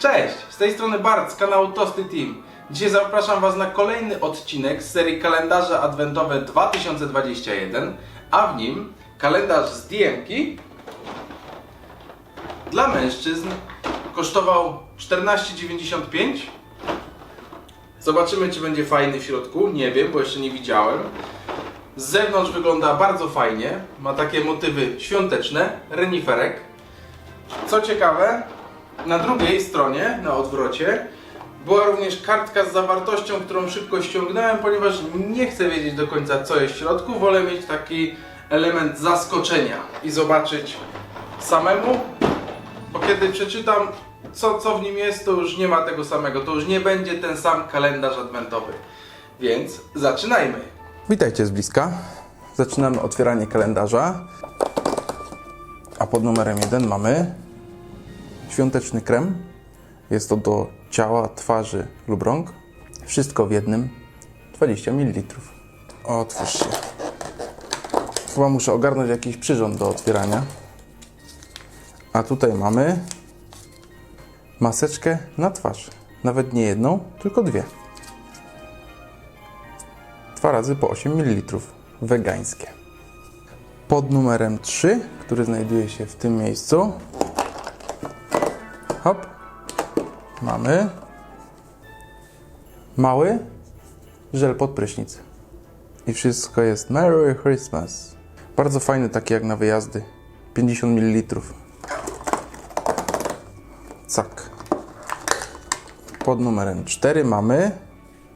Cześć, z tej strony Bart z kanału Tosty Team. Dzisiaj zapraszam Was na kolejny odcinek z serii kalendarze adwentowe 2021, a w nim kalendarz z DM-ki dla mężczyzn kosztował 14,95. Zobaczymy, czy będzie fajny w środku. Nie wiem, bo jeszcze nie widziałem. Z zewnątrz wygląda bardzo fajnie. Ma takie motywy świąteczne, reniferek. Co ciekawe, na drugiej stronie, na odwrocie, była również kartka z zawartością, którą szybko ściągnąłem, ponieważ nie chcę wiedzieć do końca, co jest w środku. Wolę mieć taki element zaskoczenia i zobaczyć samemu, bo kiedy przeczytam, co, co w nim jest, to już nie ma tego samego. To już nie będzie ten sam kalendarz adwentowy. Więc zaczynajmy. Witajcie z bliska. Zaczynamy otwieranie kalendarza. A pod numerem 1 mamy świąteczny krem. Jest to do ciała, twarzy lub rąk. Wszystko w jednym. 20 ml. Otwórz się. Chyba muszę ogarnąć jakiś przyrząd do otwierania. A tutaj mamy maseczkę na twarz. Nawet nie jedną, tylko dwie. Dwa razy po 8 ml. Wegańskie. Pod numerem 3, który znajduje się w tym miejscu, Hop. Mamy mały żel pod prysznic. I wszystko jest Merry Christmas. Bardzo fajny, taki jak na wyjazdy. 50 ml. Cak. Pod numerem 4 mamy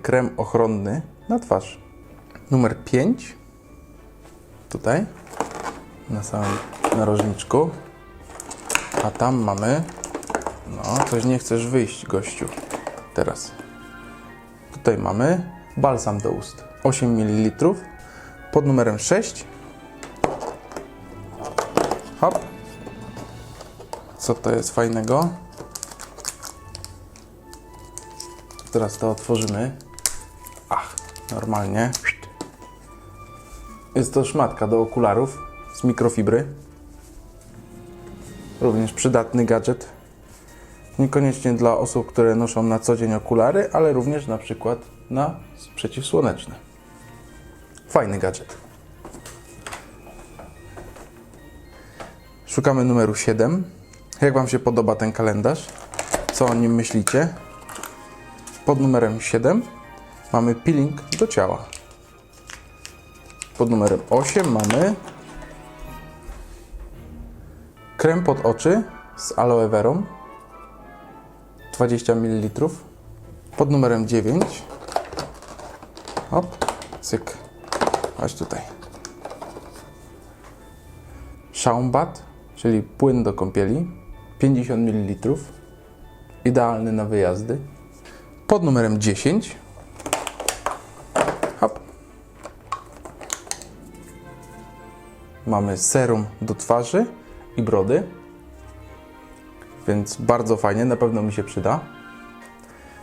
krem ochronny na twarz. Numer 5. Tutaj. Na samym narożniczku. A tam mamy no, coś nie chcesz wyjść, gościu. Teraz. Tutaj mamy balsam do ust. 8 ml. Pod numerem 6. Hop. Co to jest fajnego? Teraz to otworzymy. Ach, normalnie. Jest to szmatka do okularów z mikrofibry. Również przydatny gadżet. Niekoniecznie dla osób, które noszą na co dzień okulary, ale również na przykład na przeciwsłoneczne. Fajny gadżet. Szukamy numeru 7. Jak Wam się podoba ten kalendarz? Co o nim myślicie? Pod numerem 7 mamy peeling do ciała. Pod numerem 8 mamy krem pod oczy z aloe verą 20 ml. Pod numerem 9. Hop, cyk. Chodź tutaj. Schaumbat, czyli płyn do kąpieli. 50 ml. Idealny na wyjazdy. Pod numerem 10. Hop. Mamy serum do twarzy i brody więc bardzo fajnie, na pewno mi się przyda.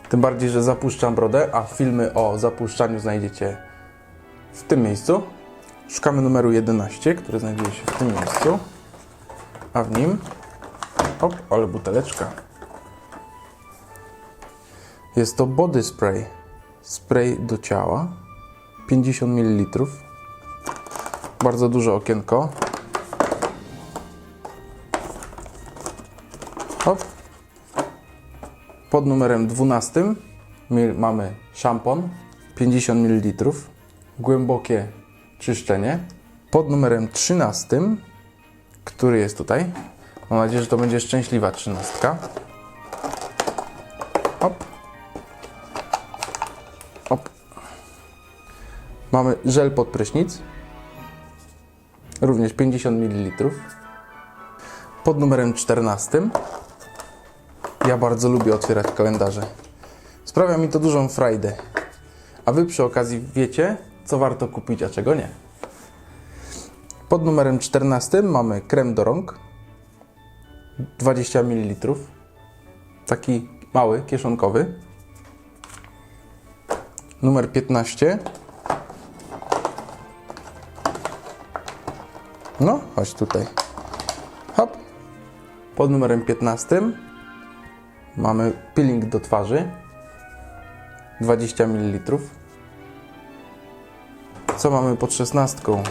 Tym bardziej, że zapuszczam brodę, a filmy o zapuszczaniu znajdziecie w tym miejscu. Szukamy numeru 11, który znajduje się w tym miejscu, a w nim, op, ale buteleczka. Jest to body spray, spray do ciała, 50 ml. Bardzo duże okienko, Hop. Pod numerem 12 mi- mamy szampon 50 ml, głębokie czyszczenie. Pod numerem 13, który jest tutaj, mam nadzieję, że to będzie szczęśliwa trzynastka. Hop. Hop. Mamy żel pod prysznic, również 50 ml. Pod numerem 14 ja bardzo lubię otwierać kalendarze. Sprawia mi to dużą frajdę. A Wy przy okazji wiecie, co warto kupić, a czego nie. Pod numerem 14 mamy krem do rąk. 20 ml. Taki mały, kieszonkowy. Numer 15. No, chodź tutaj. Hop. Pod numerem 15 Mamy peeling do twarzy 20 ml. Co mamy pod szesnastką?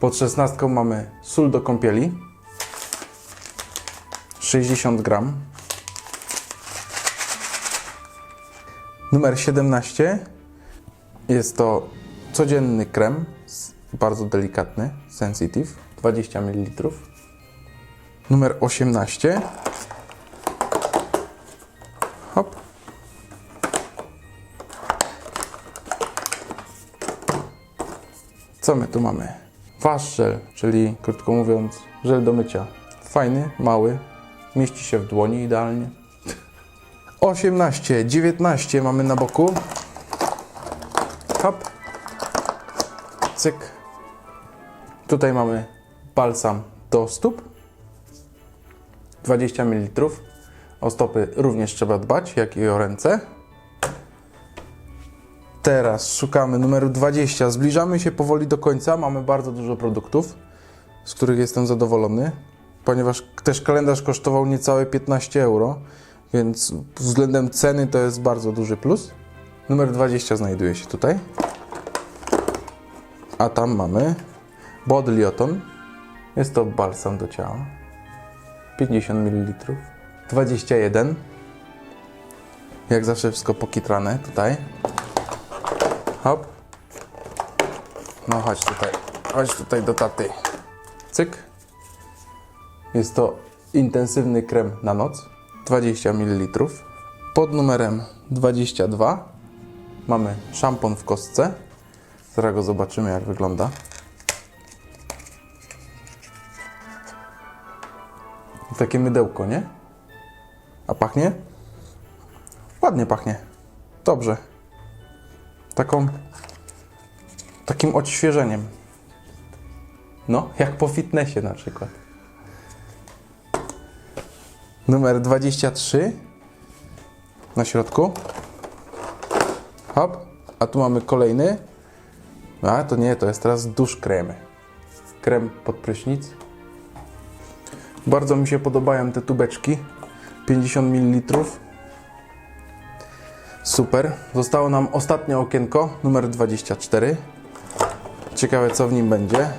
Pod szesnastką mamy sól do kąpieli 60 gram. Numer 17 jest to codzienny krem, bardzo delikatny, sensitive, 20 ml. Numer 18. Hop. Co my tu mamy? Wasz żel, czyli krótko mówiąc, żel do mycia. Fajny, mały, mieści się w dłoni idealnie. 18, 19 mamy na boku. Hop. Cyk. Tutaj mamy balsam do stóp. 20 ml. O stopy również trzeba dbać, jak i o ręce. Teraz szukamy numeru 20. Zbliżamy się powoli do końca. Mamy bardzo dużo produktów, z których jestem zadowolony, ponieważ też kalendarz kosztował niecałe 15 euro, więc względem ceny to jest bardzo duży plus. Numer 20 znajduje się tutaj. A tam mamy Bodlioton. Jest to balsam do ciała. 50 ml. 21. Jak zawsze wszystko pokitrane tutaj. Hop. No chodź tutaj. Chodź tutaj do taty. Cyk. Jest to intensywny krem na noc. 20 ml. Pod numerem 22 mamy szampon w kostce. Zaraz go zobaczymy jak wygląda. Takie mydełko, nie? A pachnie? Ładnie pachnie. Dobrze. Taką. Takim odświeżeniem. No, jak po fitnessie na przykład. Numer 23 na środku. Hop. A tu mamy kolejny. A to nie, to jest teraz dusz kremy. Krem pod prysznic. Bardzo mi się podobają te tubeczki. 50 ml. Super. Zostało nam ostatnie okienko, numer 24. Ciekawe co w nim będzie.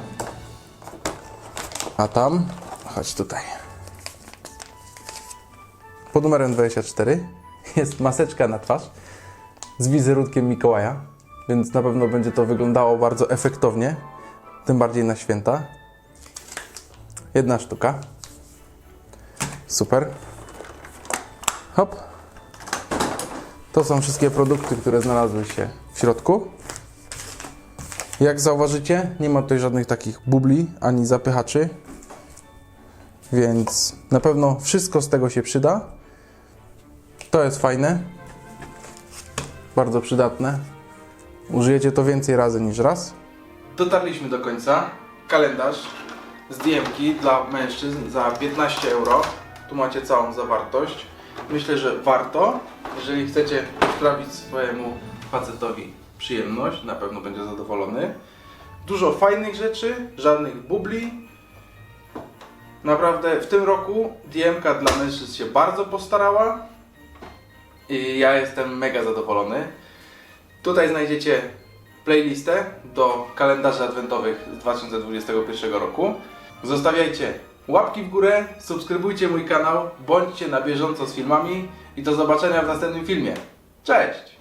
A tam, chodź tutaj. Pod numerem 24 jest maseczka na twarz z wizerunkiem Mikołaja, więc na pewno będzie to wyglądało bardzo efektownie, tym bardziej na święta. Jedna sztuka. Super. Hop. To są wszystkie produkty, które znalazły się w środku. Jak zauważycie, nie ma tutaj żadnych takich bubli ani zapychaczy, więc na pewno wszystko z tego się przyda. To jest fajne, bardzo przydatne. Użyjecie to więcej razy niż raz. Dotarliśmy do końca. Kalendarz z DM-ki dla mężczyzn za 15 euro. Tu macie całą zawartość. Myślę, że warto, jeżeli chcecie sprawić swojemu facetowi przyjemność, na pewno będzie zadowolony. Dużo fajnych rzeczy, żadnych bubli. Naprawdę w tym roku DM-ka dla mężczyzn się bardzo postarała i ja jestem mega zadowolony. Tutaj znajdziecie playlistę do kalendarzy adwentowych z 2021 roku. Zostawiajcie łapki w górę, subskrybujcie mój kanał, bądźcie na bieżąco z filmami i do zobaczenia w następnym filmie. Cześć!